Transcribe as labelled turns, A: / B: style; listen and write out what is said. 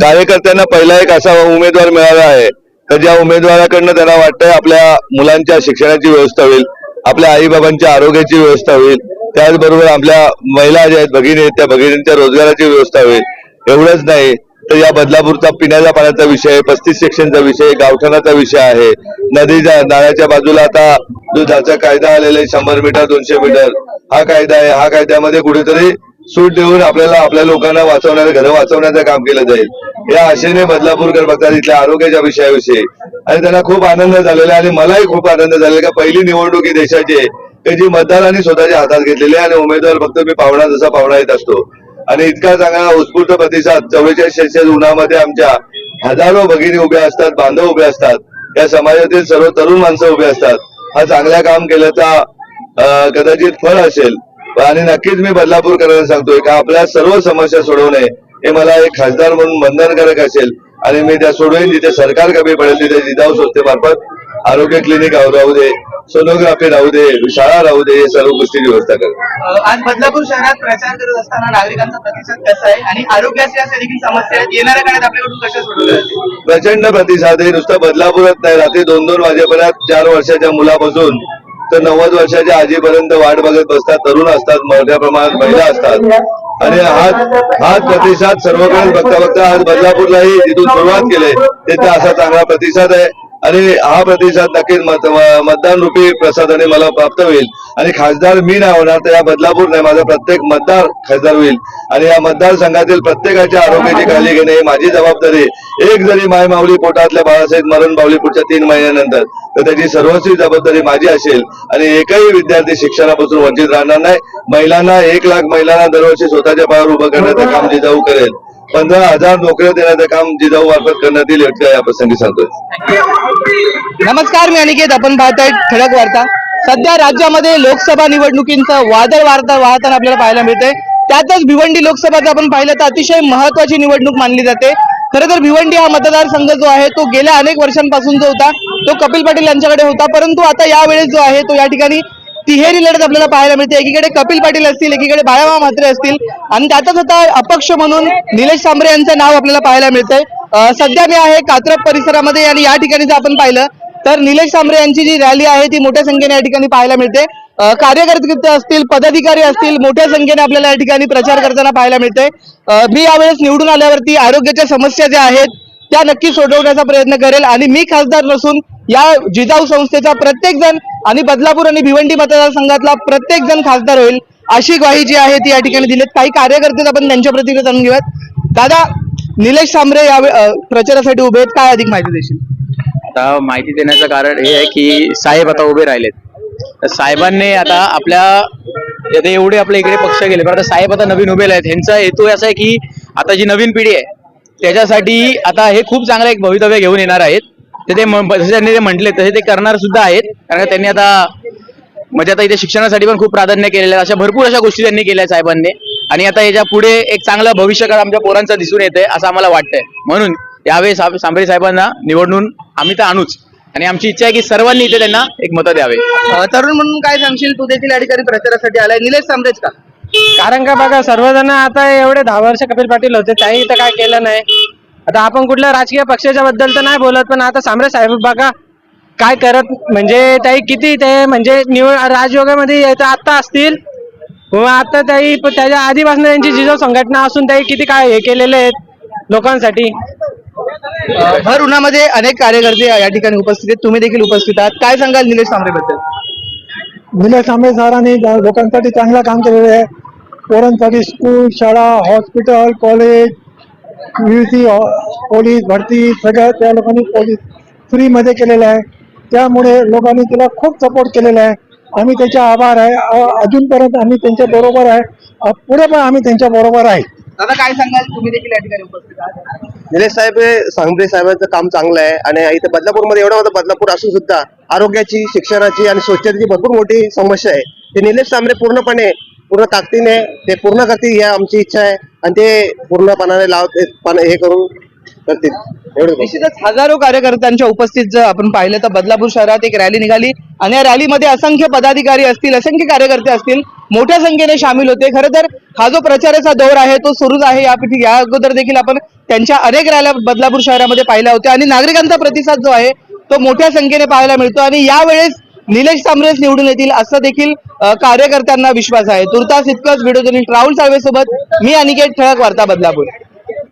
A: कार्यकर्त्यांना पहिला एक असा उमेदवार मिळाला आहे. तर ज्या उमेदवाराकडनं त्यांना वाटतंय आपल्या मुलांच्या शिक्षणाची व्यवस्था होईल आपल्या आईबाबांच्या आरोग्याची व्यवस्था होईल त्याचबरोबर आपल्या महिला ज्या आहेत भगिनी आहेत त्या भगिनींच्या रोजगाराची व्यवस्था होईल. एवढंच नाही तर या बदलापूरचा पिण्याच्या पाण्याचा विषय पस्तीस सेक्शनचा विषय गावठाणाचा विषय आहे नदीच्या नाल्याच्या बाजूला आता दुधाचा कायदा आलेला आहे शंभर मीटर दोनशे मीटर. हा कायदा आहे हा कायद्यामध्ये कुठेतरी सूट देऊन आपल्याला आपल्या लोकांना वाचवण्याचं घरं वाचवण्याचं काम केलं जाईल. या आशेने बदलापूरकर बघतात इथल्या आरोग्याच्या विषयाविषयी. आणि त्यांना खूप आनंद झालेला आणि मलाही खूप आनंद झालेला का पहिली निवडणूक ही देशाची आहे. जी मतदारांनी स्वतःच्या हातात घेतलेली आहे आणि उमेदवार फक्त मी पाहुणा जसा पाहुणा येत असतो. आणि इतका चांगला उत्स्फूर्त प्रतिसाद चव्वेचाळीस उन्हामध्ये आमच्या हजारो भगिनी उभ्या असतात बांधव उभे असतात. या समाजातील सर्व तरुण माणसं उभे असतात. हा चांगल्या काम केल्याचा अं, कदाचित फळ असेल. आणि नक्कीच मी बदलापूर करायला सांगतोय का आपल्या सर्व समस्या सोडवणे हे मला एक खासदार म्हणून बंधनकारक असेल आणि मी त्या सोडवेन जिथे सरकार कमी पडेल तिथे जिजाऊ संस्थेमार्फत आरोग्य क्लिनिक राहू दे सोनोग्राफी राहू दे शाळा राहू दे हे सर्व गोष्टीची व्यवस्था करेल
B: आज बदलापूर शहरात प्रचार करत असताना नागरिकांचा प्रतिसाद कसा आहे आणि आरोग्याच्या देखील समस्या येणाऱ्या काळात आपल्याकडून कशा सोडवल्या?
A: प्रचंड प्रतिसाद आहे. नुसतं बदलापूरच नाही रात्री दोन दोन वाजेपर्यंत चार वर्षाच्या मुलापासून तर नव्वद वर्षाच्या आजीपर्यंत वाट बघत बसतात तरुण असतात मोठ्या प्रमाणात महिला असतात. आणि हा हा प्रतिसाद सर्वकडे बघता बघता आज बदलापूरलाही जिथून सुरुवात केली तिथे असा चांगला प्रतिसाद आहे. आणि हा प्रतिसाद नक्कीच मतदान रूपी प्रसादाने मला प्राप्त होईल. आणि खासदार मी नाही होणार तर या बदलापूर नाही माझा प्रत्येक मतदार खासदार होईल. आणि या मतदारसंघातील प्रत्येकाच्या आरोग्याची काळजी घेणे ही माझी जबाबदारी एक जरी माय माऊली पोटातल्या बाळासाहेब मरण पावली पुढच्या तीन महिन्यानंतर तर त्याची सर्वस्वी जबाबदारी माझी असेल. आणि एकही विद्यार्थी शिक्षणापासून वंचित राहणार नाही. महिलांना एक लाख महिलांना दरवर्षी स्वतःच्या पायावर उभं करण्याचं काम जिजाऊ करेल पंधरा हजार नोकऱ्या देण्याचं काम जिजाऊ मार्फत करण्यात येईल इतकं या प्रसंगी सांगतोय.
B: नमस्कार मी अनिकेत. आपण पाहताय ठळक वार्ता. सध्या राज्यामध्ये लोकसभा निवडणुकींचं वादळ वार्ता वाहताना आपल्याला पाहायला मिळते त्यातच भिवंडी लोकसभाचं आपण पाहिलं तर अतिशय महत्वाची निवडणूक मानली जाते. खरं तर भिवंडी हा मतदारसंघ जो आहे तो गेल्या अनेक वर्षांपासून जो होता तो कपिल पाटील यांच्याकडे होता. परंतु आता यावेळेस जो आहे तो या ठिकाणी तिहेरी लढत आपल्याला पाहायला मिळते. एकीकडे कपिल पाटील असतील एकीकडे बाळामा म्हात्रे असतील. आणि त्यातच आता अपक्ष म्हणून निलेश सांबरे यांचं नाव आपल्याला पाहायला मिळतंय. सध्या मी आहे कात्रप परिसरामध्ये आणि या ठिकाणी जर आपण पाहिलं तर निलेश सांबरे यांची जी रॅली आहे ती मोठ्या संख्येने या ठिकाणी पाहायला मिळते. कार्यकर्ते असतील पदाधिकारी असतील मोठ्या संख्येने आपल्याला या ठिकाणी प्रचार करताना पाहायला मिळते. मी यावेळेस निवडून आल्यावरती आरोग्याच्या समस्या ज्या आहेत त्या नक्की सोडवण्याचा प्रयत्न करेल. आणि मी खासदार नसून या जिजाऊ संस्थेचा प्रत्येक जण आणि बदलापूर आणि भिवंडी मतदारसंघातला प्रत्येक जण खासदार होईल अशी ग्वाही जी आहे ती या ठिकाणी दिलीत. काही कार्यकर्ते आपण त्यांच्या प्रतिक्रिया जाणून घेऊयात. दादा निलेश सांबरे या प्रचारासाठी उभे आहेत. काय अधिक माहिती देशील?
C: आता माहिती देण्याचं कारण हे आहे की साहेब आता उभे राहिलेत. तर साहेबांनी आता आपल्या आता एवढे आपल्या इकडे पक्ष गेले पण आता साहेब आता नवीन उभे आहेत ह्यांचा हेतू असा आहे की आता जी नवीन पिढी आहे त्याच्यासाठी आता हे खूप चांगलं एक भवितव्य घेऊन येणार आहेत. ते ते म- जसे त्यांनी ते म्हटले तसे ते करणार सुद्धा आहेत. कारण त्यांनी आता म्हणजे आता इथे शिक्षणासाठी पण खूप प्राधान्य केलेलं आहे. अशा भरपूर अशा गोष्टी त्यांनी केल्या साहेबांनी. आणि आता याच्यापुढे एक चांगलं भविष्यकाळ आमच्या पोरांचं दिसून येतंय असं आम्हाला वाटतंय. म्हणून यावेळेस सांबरे साहेबांना निवडून आम्ही तर आणूच. आणि आमची इच्छा आहे की सर्वांनी इथे त्यांना एक मतं द्यावे.
B: तरुण म्हणून काय सांगशील तू? देखील ठिकाणी प्रचारासाठी आलाय. निलेश सांबरेच का
D: कारण का बघा सर्वजण आता एवढे दहा वर्ष कपिल पाटील होते त्याही तर काय केलं नाही. आता आपण कुठल्या राजकीय पक्षाच्या बद्दल तर नाही बोलत पण आता सांबरे साहेब बघा काय करत म्हणजे त्याही किती ते म्हणजे निवड राजयोगामध्ये येतं आता असतील. व आता प- त्याच्या आधीपासून त्यांची जिजाऊ संघटना असून त्याही किती काय हे केलेले आहेत लोकांसाठी?
B: भर उन्हामध्ये अनेक कार्यकर्ते या ठिकाणी उपस्थित आहेत. तुम्ही देखील उपस्थित आहात. काय सांगाल निलेश सांबरे बद्दल
E: निलेश आंबे सरांनी लोकांसाठी चांगलं काम केलेलं आहे पोरांसाठी स्कूल शाळा हॉस्पिटल कॉलेज सी पोलीस भरती सगळं त्या लोकांनी पोलीस फ्रीमध्ये केलेलं आहे. त्यामुळे लोकांनी तिला खूप सपोर्ट केलेला आहे. आम्ही त्याचे आभार आहे. अजूनपर्यंत आम्ही त्यांच्या बरोबर आहे. पुढे पण आम्ही त्यांच्या बरोबर आहे.
B: दादा काय सांगाल? तुम्ही देखील या ठिकाणी उपस्थित आहात.
F: निलेश साहेब हे सांबरे साहेबांचं काम चांगलं आहे. आणि इथे बदलापूरमध्ये एवढं मोठं बदलापूर असून सुद्धा आरोग्याची शिक्षणाची आणि स्वच्छतेची भरपूर मोठी समस्या आहे. ते निलेश सांबरे पूर्णपणे पूर्ण ताकदीने ते पूर्ण करतील ही आमची इच्छा आहे. आणि ते पूर्णपणाने लावते हे करून करतील.
B: निश्चितच हजारो कार्यकर्त्यांच्या उपस्थित जर आपण पाहिलं तर बदलापूर शहरात एक रॅली निघाली. आणि या रॅलीमध्ये असंख्य पदाधिकारी असतील असंख्य कार्यकर्ते असतील मोठ्या संख्येने सामील होते. खरं तर हा जो प्रचाराचा दौर आहे तो सुरूच आहे या या अगोदर देखील आपण त्यांच्या अनेक रॅल्या बदलापूर शहरामध्ये पाहिल्या होत्या. आणि नागरिकांचा प्रतिसाद जो आहे तो मोठ्या संख्येने पाहायला मिळतो. आणि यावेळेस निलेश तांबरेच निवडून येतील असं देखील कार्यकर्त्यांना विश्वास आहे. तुर्तास इतकंच व्हिडिओ राहुल साळवे सोबत मी अनिकेत ठळक वार्ता बदलापूर